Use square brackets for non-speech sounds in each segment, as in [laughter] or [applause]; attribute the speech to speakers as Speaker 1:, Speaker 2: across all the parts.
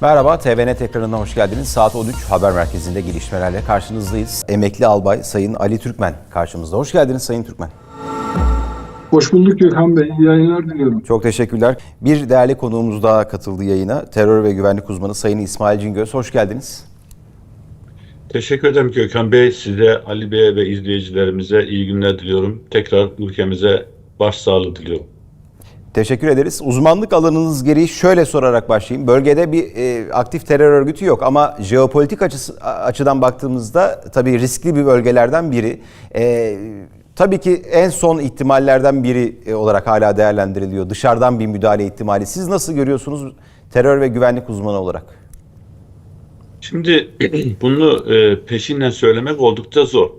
Speaker 1: Merhaba, TVNet ekranına hoş geldiniz. Saat 13 haber merkezinde gelişmelerle karşınızdayız. Emekli albay Sayın Ali Türkmen karşımızda. Hoş geldiniz Sayın Türkmen.
Speaker 2: Hoş bulduk Gökhan Bey. İyi yayınlar diliyorum.
Speaker 1: Çok teşekkürler. Bir değerli konuğumuz daha katıldı yayına. Terör ve güvenlik uzmanı Sayın İsmail Cingöz. Hoş geldiniz.
Speaker 3: Teşekkür ederim Gökhan Bey. Size, Ali Bey'e ve izleyicilerimize iyi günler diliyorum. Tekrar ülkemize başsağlığı diliyorum.
Speaker 1: Teşekkür ederiz. Uzmanlık alanınız gereği şöyle sorarak başlayayım. Bölgede bir e, aktif terör örgütü yok ama jeopolitik açısı, açıdan baktığımızda tabii riskli bir bölgelerden biri. E, tabii ki en son ihtimallerden biri e, olarak hala değerlendiriliyor. Dışarıdan bir müdahale ihtimali. Siz nasıl görüyorsunuz terör ve güvenlik uzmanı olarak?
Speaker 3: Şimdi [clears throat] bunu e, peşinden söylemek oldukça zor.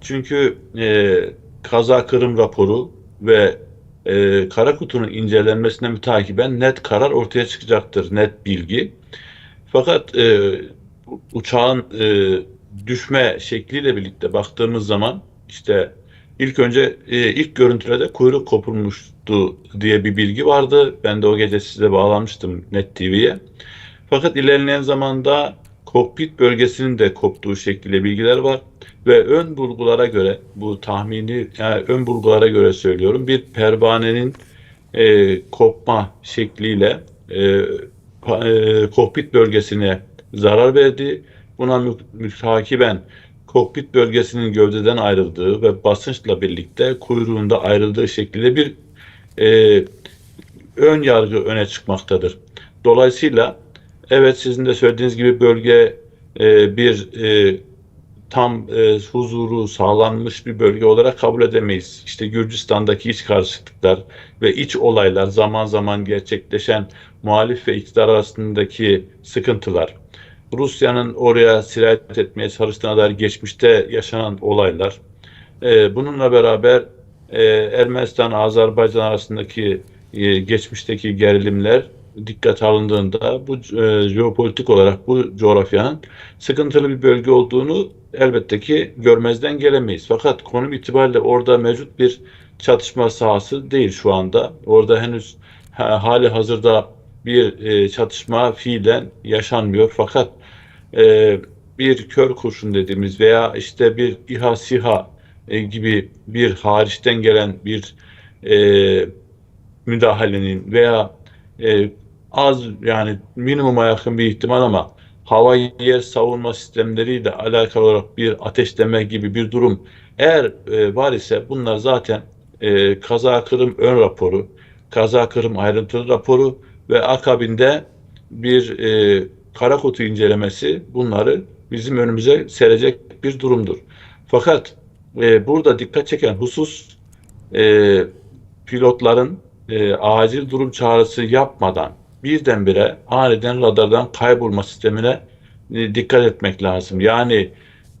Speaker 3: Çünkü e, kaza kırım raporu ve e, kara kutunun incelenmesine mütakiben net karar ortaya çıkacaktır, net bilgi. Fakat e, uçağın e, düşme şekliyle birlikte baktığımız zaman işte ilk önce e, ilk görüntülerde kuyruk kopulmuştu diye bir bilgi vardı. Ben de o gece size bağlanmıştım Net TV'ye. Fakat ilerleyen zamanda kokpit bölgesinin de koptuğu şekliyle bilgiler var ve ön bulgulara göre bu tahmini yani ön bulgulara göre söylüyorum bir pervanenin e, kopma şekliyle e, e, kokpit bölgesine zarar verdi. Buna mü- mütakiben kokpit bölgesinin gövdeden ayrıldığı ve basınçla birlikte kuyruğunda ayrıldığı şekilde bir e, ön yargı öne çıkmaktadır. Dolayısıyla evet sizin de söylediğiniz gibi bölge e, bir e, tam e, huzuru sağlanmış bir bölge olarak kabul edemeyiz. İşte Gürcistan'daki iç karışıklıklar ve iç olaylar zaman zaman gerçekleşen muhalif ve iktidar arasındaki sıkıntılar, Rusya'nın oraya sirayet etmeye çalıştığına dair geçmişte yaşanan olaylar, e, bununla beraber e, Ermenistan-Azerbaycan arasındaki e, geçmişteki gerilimler dikkat alındığında bu e, jeopolitik olarak bu coğrafyanın sıkıntılı bir bölge olduğunu elbette ki görmezden gelemeyiz. Fakat konum itibariyle orada mevcut bir çatışma sahası değil şu anda. Orada henüz ha, hali hazırda bir e, çatışma fiilen yaşanmıyor. Fakat e, bir kör kurşun dediğimiz veya işte bir İHA SİHA e, gibi bir hariçten gelen bir e, müdahalenin veya e, az yani minimuma yakın bir ihtimal ama hava yer savunma sistemleriyle alakalı olarak bir ateşleme gibi bir durum eğer e, var ise bunlar zaten e, kaza kırım ön raporu, kaza kırım ayrıntılı raporu ve akabinde bir e, kara kutu incelemesi bunları bizim önümüze serecek bir durumdur. Fakat e, burada dikkat çeken husus e, pilotların e, acil durum çağrısı yapmadan birdenbire aniden radardan kaybolma sistemine e, dikkat etmek lazım. Yani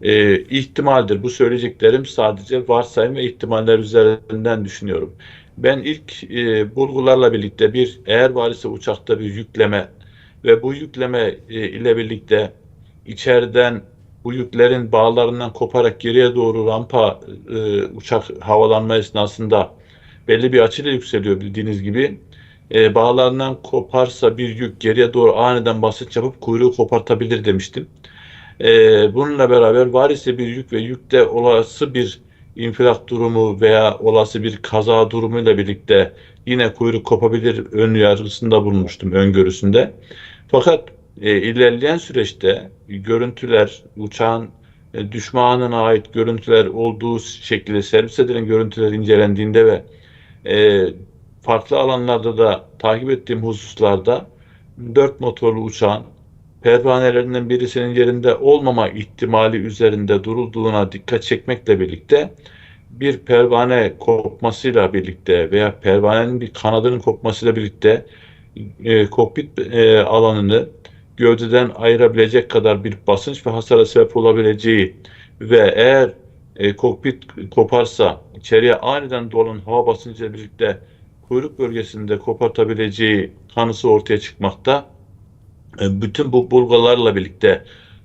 Speaker 3: e, ihtimaldir. Bu söyleyeceklerim sadece varsayım ve ihtimaller üzerinden düşünüyorum. Ben ilk e, bulgularla birlikte bir eğer var ise uçakta bir yükleme ve bu yükleme e, ile birlikte içeriden bu yüklerin bağlarından koparak geriye doğru rampa e, uçak havalanma esnasında belli bir açıyla yükseliyor bildiğiniz gibi. E, bağlarından koparsa bir yük geriye doğru aniden basınç yapıp kuyruğu kopartabilir demiştim. E, bununla beraber var ise bir yük ve yükte olası bir infilak durumu veya olası bir kaza durumuyla birlikte yine kuyruk kopabilir ön yargısında bulunmuştum öngörüsünde. Fakat e, ilerleyen süreçte görüntüler, uçağın e, düşmanına ait görüntüler olduğu şekilde servis edilen görüntüler incelendiğinde ve e, farklı alanlarda da takip ettiğim hususlarda dört motorlu uçağın pervanelerinden birisinin yerinde olmama ihtimali üzerinde durulduğuna dikkat çekmekle birlikte bir pervane kopmasıyla birlikte veya pervanenin bir kanadının kopmasıyla birlikte e, kokpit e, alanını gövdeden ayırabilecek kadar bir basınç ve hasara sebep olabileceği ve eğer e, kokpit koparsa içeriye aniden dolan hava basıncıyla birlikte kuyruk bölgesinde kopartabileceği kanısı ortaya çıkmakta. E, bütün bu bulgularla birlikte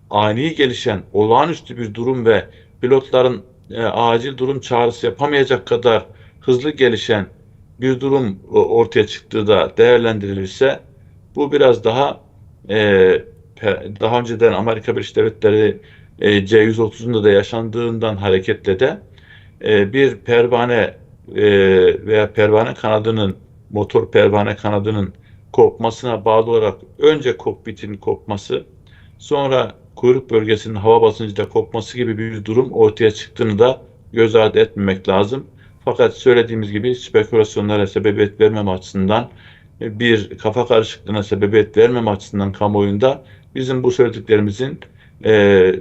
Speaker 3: ani gelişen olağanüstü bir durum ve pilotların e, acil durum çağrısı yapamayacak kadar hızlı gelişen bir durum e, ortaya çıktığı da değerlendirilirse bu biraz daha daha önceden Amerika Birleşik Devletleri e, C-130'unda da yaşandığından hareketle de bir pervane e, veya pervane kanadının motor pervane kanadının kopmasına bağlı olarak önce kokpitin kopması sonra kuyruk bölgesinin hava basıncıyla kopması gibi bir durum ortaya çıktığını da göz ardı etmemek lazım. Fakat söylediğimiz gibi spekülasyonlara sebebiyet vermeme açısından e, bir kafa karışıklığına sebebiyet vermeme açısından kamuoyunda bizim bu söylediklerimizin e,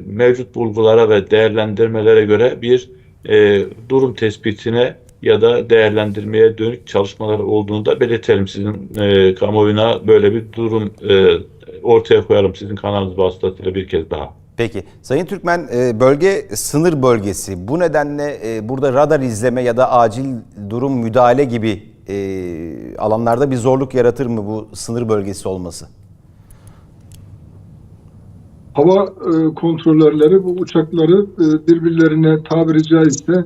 Speaker 3: mevcut bulgulara ve değerlendirmelere göre bir e, durum tespitine ya da değerlendirmeye dönük çalışmalar olduğunu da belirtelim sizin e, kamuoyuna böyle bir durum e, ortaya koyalım sizin kanalınız vasıtasıyla bir kez daha.
Speaker 1: Peki. Sayın Türkmen e, bölge sınır bölgesi. Bu nedenle e, burada radar izleme ya da acil durum müdahale gibi e, alanlarda bir zorluk yaratır mı bu sınır bölgesi olması?
Speaker 2: Hava kontrolörleri bu uçakları birbirlerine tabiri caizse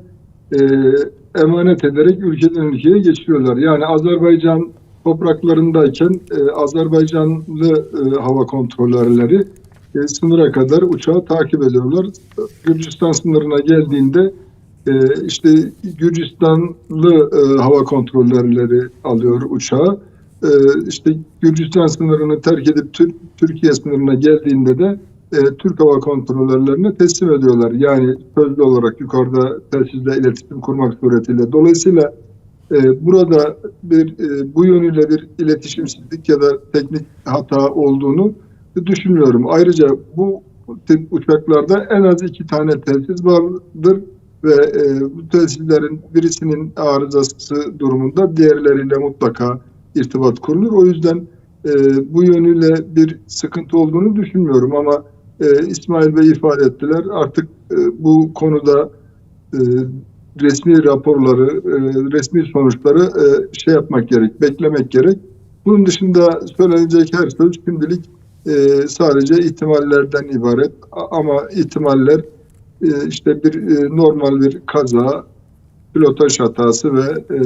Speaker 2: emanet ederek ülkeden ülkeye geçiriyorlar. Yani Azerbaycan topraklarındayken e, Azerbaycanlı e, hava kontrolörleri e, sınıra kadar uçağı takip ediyorlar. Gürcistan sınırına geldiğinde e, işte Gürcistanlı e, hava kontrolörleri alıyor uçağı. E, işte Gürcistan sınırını terk edip Tür- Türkiye sınırına geldiğinde de e, Türk Hava Kontrolörlerine teslim ediyorlar. Yani sözlü olarak yukarıda telsizle iletişim kurmak suretiyle. Dolayısıyla e, burada bir e, bu yönüyle bir iletişimsizlik ya da teknik hata olduğunu düşünmüyorum. Ayrıca bu tip uçaklarda en az iki tane telsiz vardır ve e, bu telsizlerin birisinin arızası durumunda diğerleriyle mutlaka irtibat kurulur. O yüzden e, bu yönüyle bir sıkıntı olduğunu düşünmüyorum ama e, İsmail Bey ifade ettiler. Artık e, bu konuda e, resmi raporları, e, resmi sonuçları e, şey yapmak gerek, beklemek gerek. Bunun dışında söylenecek her söz şimdilik e, sadece ihtimallerden ibaret. Ama ihtimaller e, işte bir e, normal bir kaza, pilotaj hatası ve e,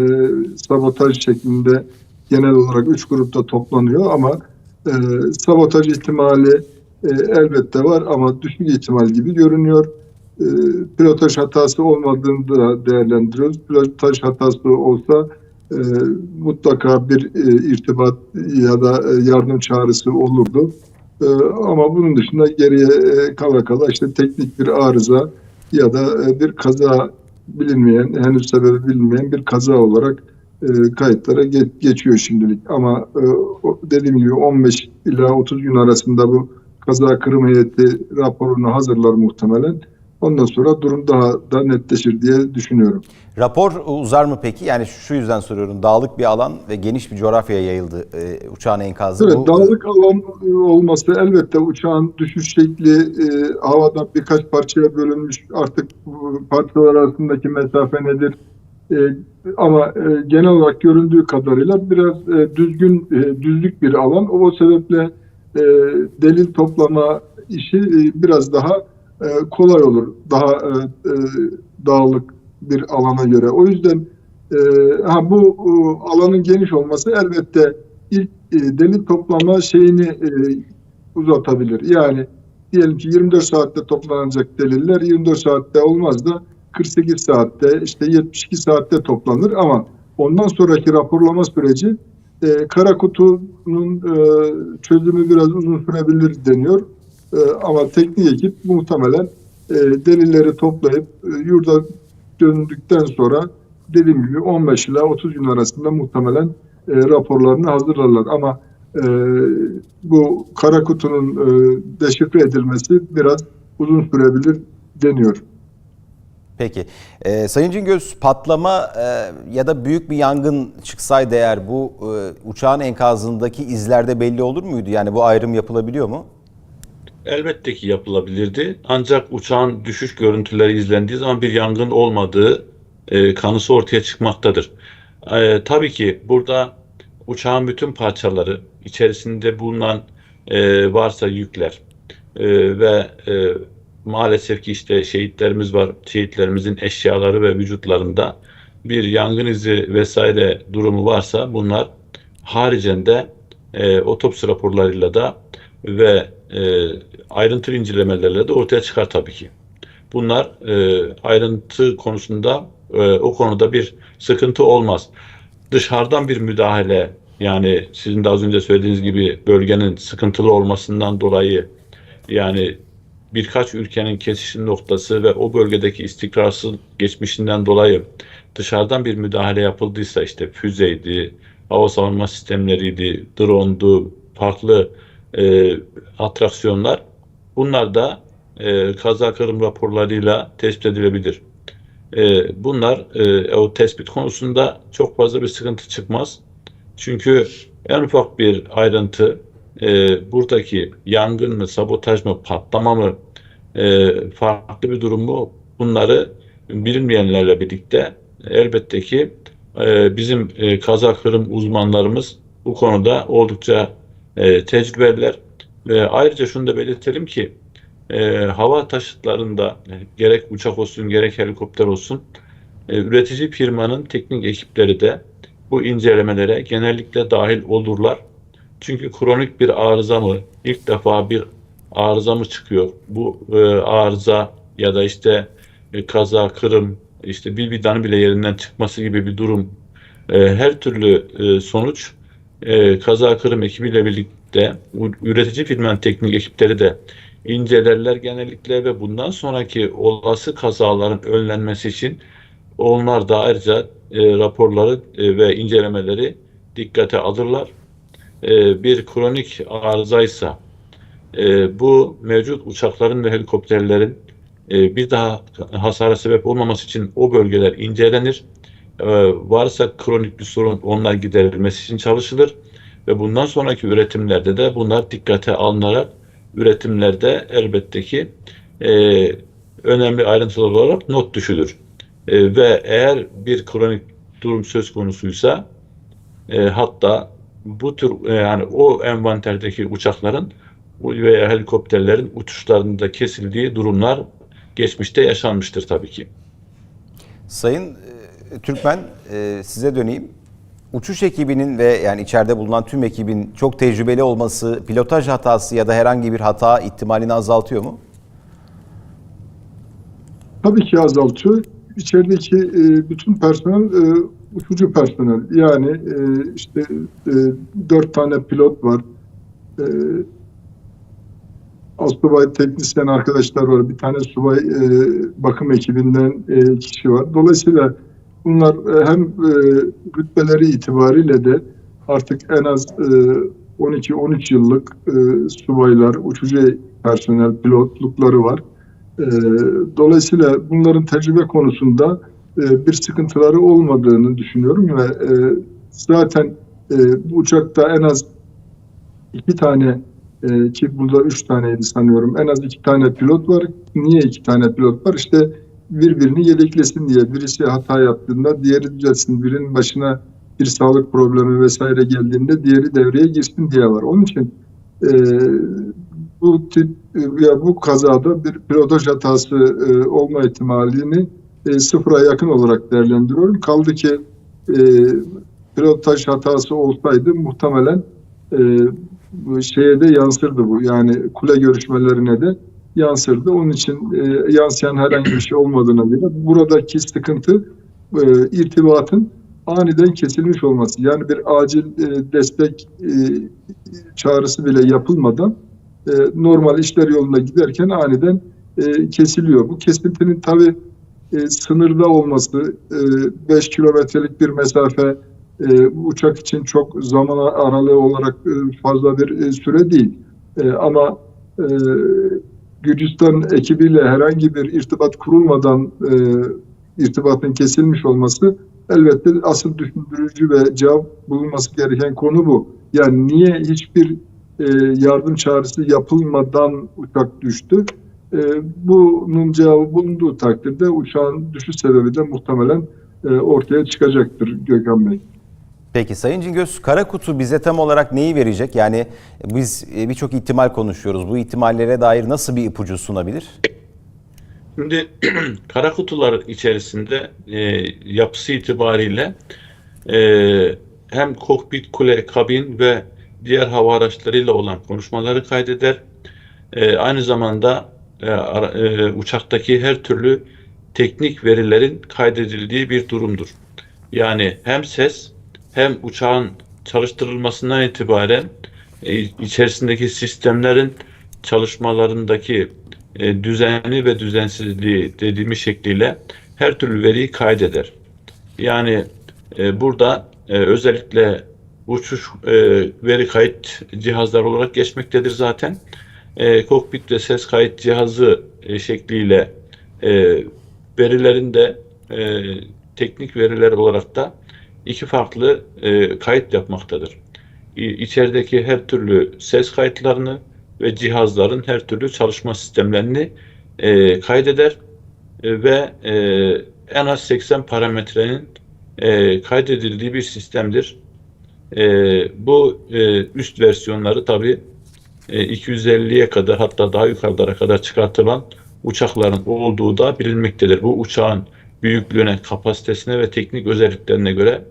Speaker 2: sabotaj şeklinde genel olarak üç grupta toplanıyor ama e, sabotaj ihtimali e, elbette var ama düşük ihtimal gibi görünüyor. E, pilotaj hatası olmadığını da değerlendiriyoruz. Pilotaj hatası olsa e, mutlaka bir e, irtibat ya da e, yardım çağrısı olurdu. E, ama bunun dışında geriye e, kala kala işte teknik bir arıza ya da e, bir kaza bilinmeyen, henüz sebebi bilinmeyen bir kaza olarak e, kayıtlara ge- geçiyor şimdilik. Ama e, dediğim gibi 15 ila 30 gün arasında bu kaza kırım heyeti raporunu hazırlar muhtemelen. Ondan sonra durum daha da netleşir diye düşünüyorum.
Speaker 1: Rapor uzar mı peki? Yani şu yüzden soruyorum. Dağlık bir alan ve geniş bir coğrafyaya yayıldı e, uçağın enkazı.
Speaker 2: Evet,
Speaker 1: Bu-
Speaker 2: dağlık alan olması elbette uçağın düşüş şekli e, havada birkaç parçaya bölünmüş. Artık parçalar arasındaki mesafe nedir? E, ama e, genel olarak göründüğü kadarıyla biraz e, düzgün, e, düzlük bir alan. O sebeple e, delil toplama işi e, biraz daha e, kolay olur. Daha e, e, dağlık bir alana göre. O yüzden e, ha, bu e, alanın geniş olması elbette ilk e, delil toplama şeyini e, uzatabilir. Yani diyelim ki 24 saatte toplanacak deliller 24 saatte olmaz da 48 saatte işte 72 saatte toplanır ama ondan sonraki raporlama süreci e, kara kutunun e, çözümü biraz uzun sürebilir deniyor. E, ama teknik ekip muhtemelen e, delilleri toplayıp e, yurda döndükten sonra dediğim gibi 15 ila 30 gün arasında muhtemelen e, raporlarını hazırlarlar. Ama e, bu kara kutunun e, deşifre edilmesi biraz uzun sürebilir deniyor.
Speaker 1: Peki. Ee, Sayın Cingöz patlama e, ya da büyük bir yangın çıksaydı eğer bu e, uçağın enkazındaki izlerde belli olur muydu? Yani bu ayrım yapılabiliyor mu?
Speaker 3: Elbette ki yapılabilirdi. Ancak uçağın düşüş görüntüleri izlendiği zaman bir yangın olmadığı e, kanısı ortaya çıkmaktadır. E, tabii ki burada uçağın bütün parçaları, içerisinde bulunan e, varsa yükler e, ve e, maalesef ki işte şehitlerimiz var. Şehitlerimizin eşyaları ve vücutlarında bir yangın izi vesaire durumu varsa bunlar haricinde e, otopsi raporlarıyla da ve e, ayrıntılı incelemelerle de ortaya çıkar tabii ki. Bunlar e, ayrıntı konusunda e, o konuda bir sıkıntı olmaz. Dışarıdan bir müdahale yani sizin de az önce söylediğiniz gibi bölgenin sıkıntılı olmasından dolayı yani birkaç ülkenin kesişim noktası ve o bölgedeki istikrarsız geçmişinden dolayı dışarıdan bir müdahale yapıldıysa işte füzeydi, hava savunma sistemleriydi, drone'du, farklı e, atraksiyonlar bunlar da e, kaza kırım raporlarıyla tespit edilebilir. E, bunlar e, o tespit konusunda çok fazla bir sıkıntı çıkmaz. Çünkü en ufak bir ayrıntı e, buradaki yangın mı, sabotaj mı, patlama mı, e, farklı bir durum mu bunları bilinmeyenlerle birlikte elbette ki e, bizim e, kaza kırım uzmanlarımız bu konuda oldukça e, tecrübeliler. E, ayrıca şunu da belirtelim ki e, hava taşıtlarında gerek uçak olsun gerek helikopter olsun e, üretici firmanın teknik ekipleri de bu incelemelere genellikle dahil olurlar. Çünkü kronik bir arıza mı, ilk defa bir arıza mı çıkıyor? Bu e, arıza ya da işte e, kaza, kırım, işte bir vidanın bile yerinden çıkması gibi bir durum. E, her türlü e, sonuç e, kaza kırım ekibiyle birlikte üretici firmanın teknik ekipleri de incelerler genellikle ve bundan sonraki olası kazaların önlenmesi için onlar da ayrıca e, raporları e, ve incelemeleri dikkate alırlar. E, bir kronik arızaysa e, bu mevcut uçakların ve helikopterlerin e, bir daha hasara sebep olmaması için o bölgeler incelenir. Varsa kronik bir sorun onlar giderilmesi için çalışılır ve bundan sonraki üretimlerde de bunlar dikkate alınarak üretimlerde elbette ki önemli ayrıntılı olarak not düşülür. Ve eğer bir kronik durum söz konusuysa e, hatta bu tür e, yani o envanterdeki uçakların veya helikopterlerin uçuşlarında kesildiği durumlar geçmişte yaşanmıştır tabii ki.
Speaker 1: Sayın e, Türkmen e, size döneyim. Uçuş ekibinin ve yani içeride bulunan tüm ekibin çok tecrübeli olması pilotaj hatası ya da herhangi bir hata ihtimalini azaltıyor mu?
Speaker 2: Tabii ki azaltıyor. İçerideki bütün personel uçucu personel. Yani e, işte e, dört tane pilot var. E, Asubay teknisyen arkadaşlar var. Bir tane subay e, bakım ekibinden e, kişi var. Dolayısıyla bunlar e, hem e, rütbeleri itibariyle de artık en az e, 12-13 yıllık e, subaylar, uçucu personel, pilotlukları var. E, Dolayısıyla bunların tecrübe konusunda e, bir sıkıntıları olmadığını düşünüyorum ve e, zaten e, bu uçakta en az iki tane e, ki burada üç taneydi sanıyorum en az iki tane pilot var. Niye iki tane pilot var? İşte birbirini yedeklesin diye. Birisi hata yaptığında diğeri düzelsin. Birinin başına bir sağlık problemi vesaire geldiğinde diğeri devreye girsin diye var. Onun için e, bu tip ya bu kazada bir pilotaj hatası e, olma ihtimalini e, sıfıra yakın olarak değerlendiriyorum. Kaldı ki e, pilotaj hatası olsaydı muhtemelen e, şeye de yansırdı bu. Yani kule görüşmelerine de yansırdı. Onun için e, yansıyan herhangi bir şey olmadığına göre buradaki sıkıntı e, irtibatın aniden kesilmiş olması. Yani bir acil e, destek e, çağrısı bile yapılmadan e, normal işler yolunda giderken aniden e, kesiliyor. Bu kesintinin tabi sınırda olması, 5 kilometrelik bir mesafe e, uçak için çok zaman aralığı olarak e, fazla bir e, süre değil. E, ama e, Gürcistan ekibiyle herhangi bir irtibat kurulmadan e, irtibatın kesilmiş olması elbette asıl düşündürücü ve cevap bulunması gereken konu bu. Yani niye hiçbir e, yardım çağrısı yapılmadan uçak düştü? E, bunun cevabı bulunduğu takdirde uçağın düşüş sebebi de muhtemelen e, ortaya çıkacaktır Gökhan Bey.
Speaker 1: Peki Sayın Cingöz, kara kutu bize tam olarak neyi verecek? Yani biz e, birçok ihtimal konuşuyoruz. Bu ihtimallere dair nasıl bir ipucu sunabilir?
Speaker 3: Şimdi [clears throat] kara kutular içerisinde e, yapısı itibariyle e, hem kokpit, kule, kabin ve diğer hava araçlarıyla olan konuşmaları kaydeder. E, aynı zamanda e, e, uçaktaki her türlü teknik verilerin kaydedildiği bir durumdur. Yani hem ses hem uçağın çalıştırılmasından itibaren e, içerisindeki sistemlerin çalışmalarındaki e, düzenli ve düzensizliği dediğimiz şekliyle her türlü veriyi kaydeder. Yani e, burada e, özellikle uçuş e, veri kayıt cihazları olarak geçmektedir zaten. E, kokpit ve ses kayıt cihazı e, şekliyle e, verilerin e, teknik veriler olarak da iki farklı e, kayıt yapmaktadır. İ- her türlü ses kayıtlarını ve cihazların her türlü çalışma sistemlerini e, kaydeder E, ve e, en az 80 parametrenin e, kaydedildiği bir sistemdir. E, bu e, üst versiyonları tabi 250'ye kadar hatta daha yukarılara kadar çıkartılan uçakların olduğu da bilinmektedir. Bu uçağın büyüklüğüne, kapasitesine ve teknik özelliklerine göre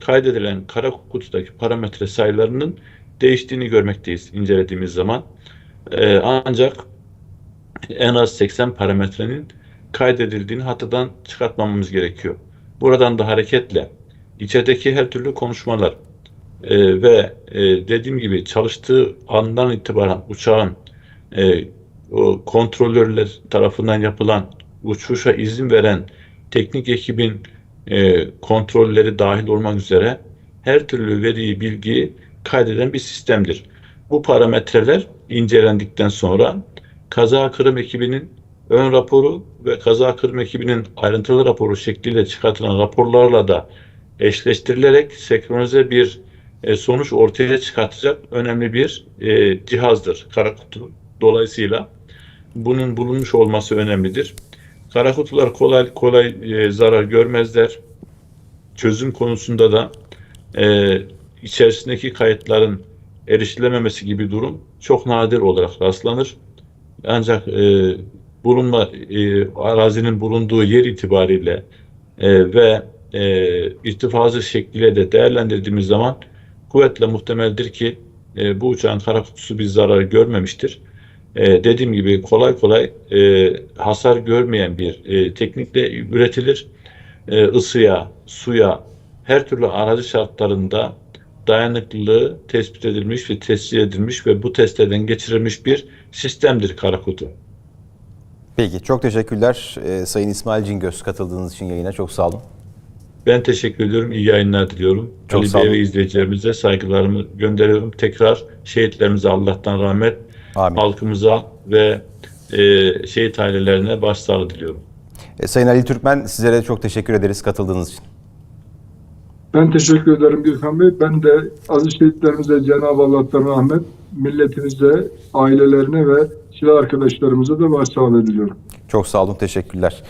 Speaker 3: kaydedilen kara kutudaki parametre sayılarının değiştiğini görmekteyiz incelediğimiz zaman. Ee, ancak en az 80 parametrenin kaydedildiğini hatadan çıkartmamamız gerekiyor. Buradan da hareketle içerideki her türlü konuşmalar e, ve e, dediğim gibi çalıştığı andan itibaren uçağın e, o kontrolörler tarafından yapılan uçuşa izin veren teknik ekibin e, kontrolleri dahil olmak üzere her türlü veriyi, bilgiyi kaydeden bir sistemdir. Bu parametreler incelendikten sonra kaza kırım ekibinin ön raporu ve kaza kırım ekibinin ayrıntılı raporu şekliyle çıkartılan raporlarla da eşleştirilerek senkronize bir e, sonuç ortaya çıkartacak önemli bir e, cihazdır kara kutu. Dolayısıyla bunun bulunmuş olması önemlidir. Kara kutular kolay kolay e, zarar görmezler. Çözüm konusunda da e, içerisindeki kayıtların erişilememesi gibi durum çok nadir olarak rastlanır. Ancak e, bulunma e, arazinin bulunduğu yer itibariyle e, ve e, irtifazı şekliyle de değerlendirdiğimiz zaman kuvvetle muhtemeldir ki e, bu uçağın kara kutusu bir zarar görmemiştir. E, dediğim gibi kolay kolay e, hasar görmeyen bir e, teknikle üretilir. E, ısıya, suya, her türlü arazi şartlarında dayanıklılığı tespit edilmiş ve tescil edilmiş ve bu testlerden geçirilmiş bir sistemdir kara kutu.
Speaker 1: Peki çok teşekkürler Ee, Sayın İsmail Cingöz katıldığınız için yayına çok sağ olun.
Speaker 3: Ben teşekkür ediyorum. İyi yayınlar diliyorum.
Speaker 1: Çok
Speaker 3: Ali
Speaker 1: sağ
Speaker 3: Bey
Speaker 1: olun.
Speaker 3: ve izleyicilerimize saygılarımı gönderiyorum. Tekrar şehitlerimize Allah'tan rahmet,
Speaker 1: Amin.
Speaker 3: halkımıza ve e, şehit ailelerine başsağlığı diliyorum.
Speaker 1: Ee, Sayın Ali Türkmen sizlere çok teşekkür ederiz katıldığınız için.
Speaker 2: Ben teşekkür ederim Gürkan Bey. Ben de aziz şehitlerimize Cenab-ı Allah'tan rahmet, milletimize, ailelerine ve silah arkadaşlarımıza da başsağlığı diliyorum.
Speaker 1: Çok sağ olun teşekkürler.